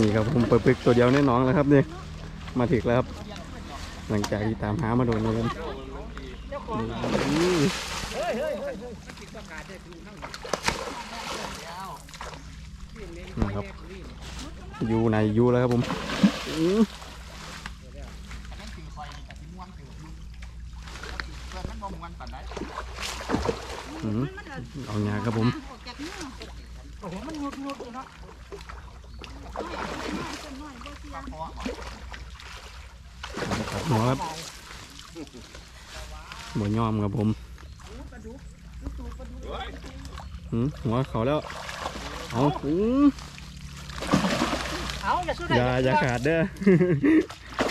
นี่ครับผมเปิดปึกตัวเดียวแน่น้องแล้วครับเนี่ยมาถึงแล้วครับ หลังจากที่ตามหามาโดนเลยครับนี่นะครับอยู่ในอยู่แล้วครับผมอือเอาหยาครับผมโอ้โหมันงดงดเลยเนาะ ครับหัวครับหัวยอมครับผมหืมหัวเขาแล้ว เอาอื้อเอาอย่าสู้อย่าอย่าขาดเด้อ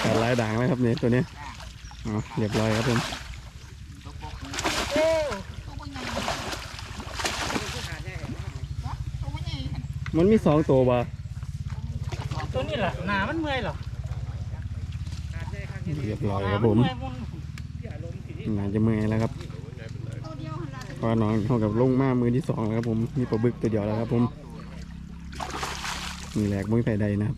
ขาดลายด่างแล้วครับเนี่ยตัวเนี้ยเอาเรียบร้อยครับผมเอ้ยมันมีสองตัวบ่ ตัวนี้แหละหนามันเมื่อยเหรอเรียบร้อยครับผมหนาเอยนน่าจะเมื่อยแล้วครับเพราะน้องเขากับลงมามือที่สองแล้วครับผมมีปลาบึกตัวเดียวแล้วครับผมมีแหลกเมืองไทยใดนะครับ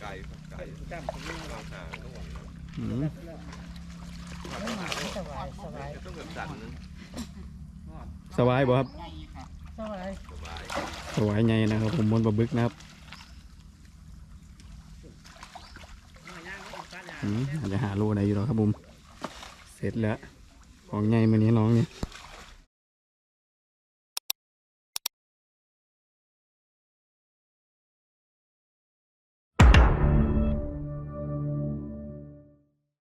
ไก่ไก่อืมสบายสบายต้องแบบสั่นนึงสบายบ่ครับสบาย สบายสบายใหญ่นะครับผมบนปลาบึกนะครับอือาจจะหาโลไรอยู่หรอครับผมเสร็จแล้ว ของใหญ่มือนี้น้องเนี่ย